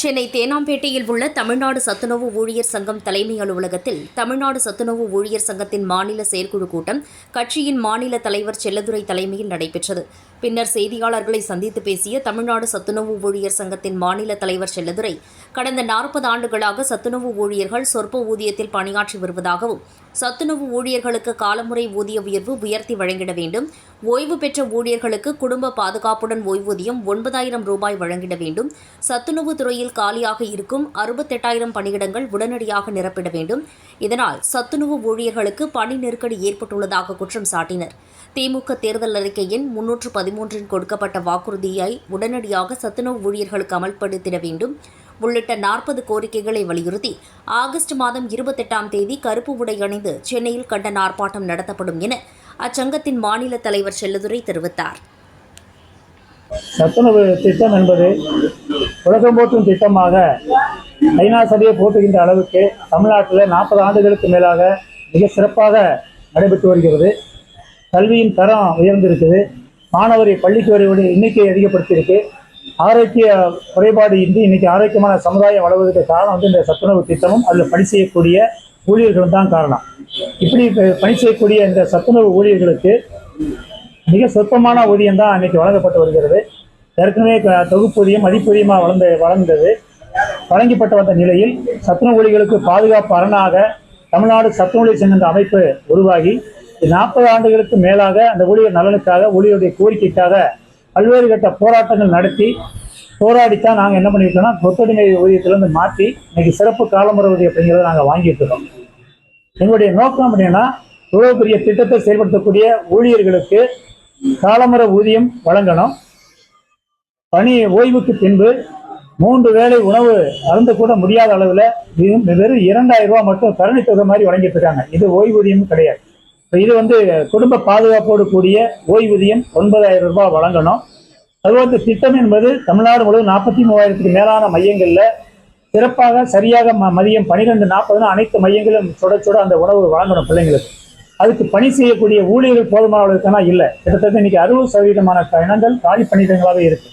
சென்னை தேனாம்பேட்டையில் உள்ள தமிழ்நாடு சத்துணவு ஊழியர் சங்கம் தலைமை அலுவலகத்தில் தமிழ்நாடு சத்துணவு ஊழியர் சங்கத்தின் மாநில செயற்குழு கூட்டம் கட்சியின் மாநில தலைவர் செல்லதுரை தலைமையில் நடைபெற்றது. பின்னர் செய்தியாளர்களை சந்தித்து பேசிய தமிழ்நாடு சத்துணவு ஊழியர் சங்கத்தின் மாநில தலைவர் செல்லதுரை கடந்த நாற்பது ஆண்டுகளாக சத்துணவு ஊழியர்கள் சொற்ப ஊதியத்தில் பணியாற்றி வருவதாகவும் சத்துணவு ஊழியர்களுக்கு காலமுறை ஊதிய உயர்வு உயர்த்தி வழங்கிட வேண்டும். ஓய்வு பெற்ற ஊழியர்களுக்கு குடும்ப பாதுகாப்புடன் ஓய்வூதியம் ஒன்பதாயிரம் ரூபாய் வழங்கிட வேண்டும். சத்துணவு துறையில் காலியாக இருக்கும் அறுபத்தெட்டாயிரம் பணியிடங்கள் உடனடியாக நிரப்பிட வேண்டும். இதனால் சத்துணவு ஊழியர்களுக்கு பணி நெருக்கடி ஏற்பட்டுள்ளதாக குற்றம் சாட்டினர். திமுக தேர்தல் அறிக்கையின் முன்னூற்று பதிமூன்றில் கொடுக்கப்பட்ட வாக்குறுதியை உடனடியாக சத்துணவு ஊழியர்களுக்கு அமல்படுத்திட வேண்டும். உள்ளிட்ட நாற்பது கோரிக்கைகளை வலியுறுத்தி ஆகஸ்ட் மாதம் இருபத்தெட்டாம் தேதி கருப்பு உடை அணிந்து சென்னையில் கண்டன ஆர்ப்பாட்டம் நடத்தப்படும் என அச்சங்கத்தின் மாநில தலைவர் செல்லதுரை தெரிவித்தார். சத்துணவு திட்டம் என்பது உலகம் போற்றும் திட்டமாக ஐநா சபையை போட்டுகின்ற அளவுக்கு தமிழ்நாட்டில் நாற்பது ஆண்டுகளுக்கு மேலாக மிக சிறப்பாக நடைபெற்று வருகிறது. கல்வியின் தரம் உயர்ந்திருக்குது. மாணவரை பள்ளிக்கு வருவதை எண்ணிக்கை அதிகப்படுத்தியிருக்கு. ஆரோக்கிய குறைபாடு இன்றி இன்னைக்கு ஆரோக்கியமான சமுதாயம் வளர்வதற்கு காரணம் வந்து இந்த சத்துணவு திட்டமும் அதில் பணி செய்யக்கூடிய ஊழியர்களும் தான் காரணம். இப்படி பணி செய்யக்கூடிய இந்த சத்துணவு ஊழியர்களுக்கு மிக சொற்பமான ஊதியம் தான் இன்னைக்கு வழங்கப்பட்டு வருகிறது. ஏற்கனவே க- தொகுப்பூதியம் மதிப்பூதியமாக வளர்ந்து வளர்ந்தது. வழங்கப்பட்டு வந்த நிலையில் சத்துணவு ஊழியர்களுக்கு பாதுகாப்பு அரணாக தமிழ்நாடு சத்துணவு சங்கம் அமைப்பு உருவாகி நாற்பது ஆண்டுகளுக்கு மேலாக அந்த ஊழியர் நலனுக்காக ஊழியருடைய கோரிக்கைக்காக பல்வேறு கட்ட போராட்டங்கள் நடத்தி போராடித்தான் நாங்கள் என்ன பண்ணியிருக்கோம்னா கொத்தடிமை ஊதியத்திலேருந்து மாற்றி இன்னைக்கு சிறப்பு காலமுறை ஊதியம் அப்படிங்கிறத நாங்கள் வாங்கிட்டு இருக்கோம். எங்களுடைய நோக்கம் அப்படின்னா இவ்வளவு பெரிய திட்டத்தை செயல்படுத்தக்கூடிய ஊழியர்களுக்கு காலமுறை ஊதியம் வழங்கணும். பணி ஓய்வுக்கு பின்பு மூன்று வேளை உணவு அருந்த கூட முடியாத அளவில் வெறும் இரண்டாயிரம் ரூபா மட்டும் கருணை தொகை மாதிரி வழங்கிட்டு இருக்காங்க. இது ஓய்வூதியம் கிடையாது. இது வந்து குடும்ப பாதுகாப்போடு கூடிய ஓய்வூதியம் ஒன்பதாயிரம் ரூபாய் வழங்கணும். அது வந்து திட்டம் என்பது தமிழ்நாடு முழுவதும் நாற்பத்தி மூவாயிரத்துக்கு மேலான மையங்களில் சிறப்பாக சரியாக ம- மதியம் பன்னிரெண்டு நாற்பதுன்னு அனைத்து மையங்களும் சுட சுட அந்த உணவு வழங்கணும் பிள்ளைங்களுக்கு. அதுக்கு பணி செய்யக்கூடிய ஊழியர்கள் போதுமான அளவுக்குனா இல்லை. கிட்டத்தட்ட இன்னைக்கு அறுபது சதவீதமான இனங்கள் காலி பணியிடங்களாகவே இருக்கு.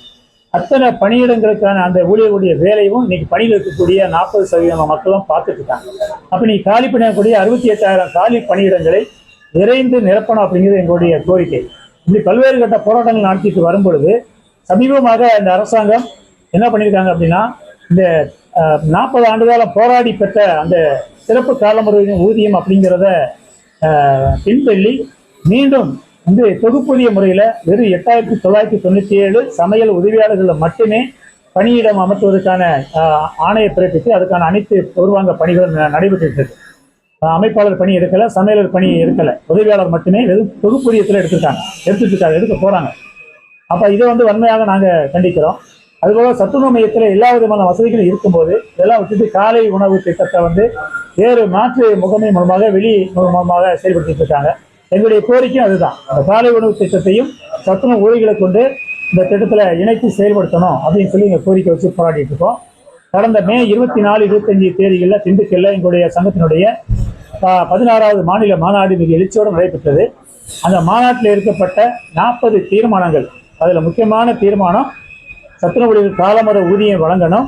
அத்தனை பணியிடங்களுக்கான அந்த ஊழியர்களுடைய வேலையும் இன்னைக்கு பணியில் இருக்கக்கூடிய நாற்பது சதவீதம் மக்களும் பார்த்துட்டு இருக்காங்க. அப்ப நீ காலி பண்ணக்கூடிய அறுபத்தி எட்டாயிரம் காலி பணியிடங்களை விரைந்து நிரப்பணும் அப்படிங்கிறது எங்களுடைய கோரிக்கை. இப்படி பல்வேறு கட்ட போராட்டங்கள் நடத்திட்டு வரும் பொழுது சமீபமாக இந்த அரசாங்கம் என்ன பண்ணியிருக்காங்க அப்படின்னா இந்த நாற்பது ஆண்டு காலம் போராடி பெற்ற அந்த சிறப்பு காலமுறை ஊதியம் அப்படிங்கிறத பின்தள்ளி மீண்டும் வந்து தொகுப்பூதிய முறையில் வெறும் எட்டாயிரத்தி தொள்ளாயிரத்தி தொண்ணூற்றி ஏழு சமையல் உதவியாளர்களில் மட்டுமே பணியிடம் அமர்த்துவதற்கான ஆணையை பிறப்பித்து அதுக்கான அனைத்து பூர்வாங்க பணிகளும் ந- நடைபெற்று அமைப்பாளர் பணி எடுக்கல சமையலர் பணி எடுக்கல. உதவியாளர் மட்டுமே வெறும் தொகுப்பூதியத்தில் எடுத்திருக்காங்க. எடுத்துட்டு இருக்காங்க எடுக்க போறாங்க. அப்ப இதை வந்து வன்மையாக நாங்க கண்டிக்கிறோம். அதுபோல சத்துணவு மையத்தில் எல்லா விதமான வசதிகளும் இருக்கும்போது இதெல்லாம் விட்டுட்டு காலை உணவு திட்டத்தை வந்து வேறு மாற்று முகமை மூலமாக வெளி மூலமாக செயல்படுத்திட்டு இருக்காங்க. எங்களுடைய கோரிக்கையும் அதுதான். அந்த காலை உணவு திட்டத்தையும் சத்துணவு ஊழிகளை கொண்டு இந்த திட்டத்தில் இணைத்து செயல்படுத்தணும் அப்படின்னு சொல்லி எங்கள் கோரிக்கை வச்சு போராடிட்டு இருக்கோம். கடந்த மே இருபத்தி நாலு இருபத்தஞ்சு தேதிகளில் திண்டுக்கல்ல எங்களுடைய சங்கத்தினுடைய பதினாறாவது மாநில மாநாடு மிக எழுச்சியோடு நடைபெற்றது. அந்த மாநாட்டில் இருக்கப்பட்ட நாற்பது தீர்மானங்கள். அதில் முக்கியமான தீர்மானம் சத்துணவு ஊழியர்கள் காலமுறை ஊதியம் வழங்கணும்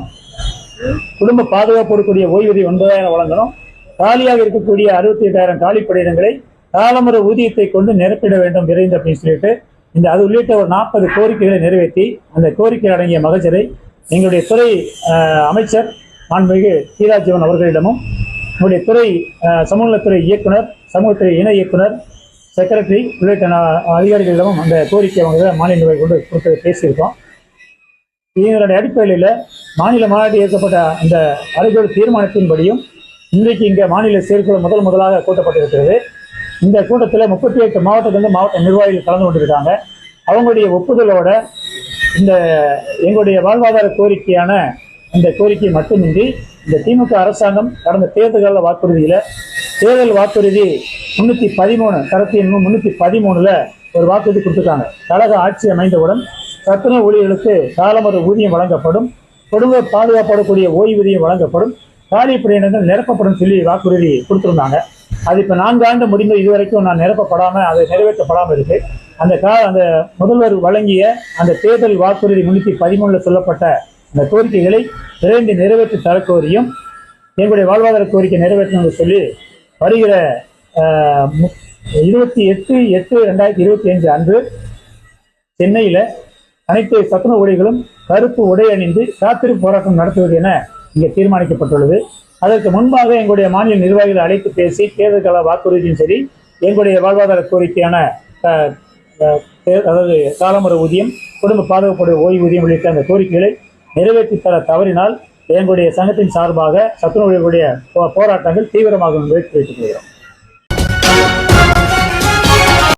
குடும்ப பாதுகாப்போடு கூடிய ஓய்வூதியம் ஒன்பதாயிரம் வழங்கணும் காலியாக இருக்கக்கூடிய அறுபத்தி எட்டாயிரம் காலி பணியிடங்களை காலமுறை ஊதியத்தை கொண்டு நிரப்பிட வேண்டும் விரைந்து அப்படின்னு சொல்லிட்டு இந்த அது உள்ளிட்ட ஒரு நாற்பது கோரிக்கைகளை நிறைவேற்றி அந்த கோரிக்கை அடங்கிய மகஜரை எங்களுடைய துறை அமைச்சர் மாண்புமிகு சீராஜீவன் அவர்களிடமும் நம்முடைய துறை ஆஹ், சமூகநலத்துறை இயக்குனர் சமூகத்துறை இணை இயக்குனர் செக்ரட்டரி உள்ளிட்ட அதிகாரிகளிடமும் அந்த கோரிக்கை அவங்க மாநில நிர்வாகி கொண்டு கொடுத்து பேசியிருக்கோம். இதனுடைய அடிப்படையில் மாநில மாநாட்டில் ஏற்கப்பட்ட அந்த அறிக்கையோட தீர்மானத்தின்படியும் இன்றைக்கு இங்கே மாநில செயற்குழு முதல் முதலாக கூட்டப்பட்டிருக்கிறது. இந்த கூட்டத்தில் முப்பத்தி எட்டு மாவட்டத்திலிருந்து மாவட்ட நிர்வாகிகள் கலந்து கொண்டிருக்காங்க. அவங்களுடைய ஒப்புதலோட இந்த எங்களுடைய வாழ்வாதார கோரிக்கையான இந்த கோரிக்கை மட்டுமின்றி இந்த திமுக அரசாங்கம் கடந்த தேர்தல்கால வாக்குறுதியில் தேர்தல் வாக்குறுதி முன்னூற்றி பதிமூணு கருத்து எண்ணும் முன்னூற்றி பதிமூணில் ஒரு வாக்குறுதி கொடுத்துருக்காங்க. கழக ஆட்சி அமைந்தவுடன் சத்துணவு ஊழியர்களுக்கு காலமர ஊதியம் வழங்கப்படும் குடும்ப பாதுகாப்படக்கூடிய ஓய்வூதியம் வழங்கப்படும் காலி பணியிடங்கள் நிரப்பப்படும் சொல்லி வாக்குறுதி கொடுத்துருந்தாங்க. அது இப்போ நான்கு ஆண்டு முடிந்து இதுவரைக்கும் நான் நிரப்பப்படாமல் அது நிறைவேற்றப்படாமல் இருக்கு. அந்த கா அந்த முதல்வர் வழங்கிய அந்த தேர்தல் வாக்குறுதி முன்னூற்றி பதிமூணில் சொல்லப்பட்ட அந்த கோரிக்கைகளை விரைந்து நிறைவேற்றி தரக்கோரியும் எங்களுடைய வாழ்வாதார கோரிக்கை நிறைவேற்றணும்னு சொல்லி வருகிற ஆஹ், மு- இருபத்தி எட்டு எட்டு ரெண்டாயிரத்தி இருபத்தி அஞ்சு அன்று சென்னையில் அனைத்து சத்துண ஊழியர்களும் கருப்பு உடை அணிந்து காத்திருப்பு போராட்டம் நடத்துவது என இங்கே தீர்மானிக்கப்பட்டுள்ளது. அதற்கு முன்பாக எங்களுடைய மாநில நிர்வாகிகளை அழைத்து பேசி தேர்தல் கால வாக்குறுதியும் சரி எங்களுடைய வாழ்வாதார கோரிக்கையான அதாவது காலமுறை ஊதியம் குடும்ப பாதுகாப்புடைய ஓய்வூதியம் உள்ளிட்ட அந்த கோரிக்கைகளை நிறைவேற்றி தர தவறினால் எங்களுடைய சங்கத்தின் சார்பாக சத்துணவுடைய போ- போராட்டங்கள் தீவிரமாகும் என்பதை தெரிவித்துக் கொள்கிறோம்.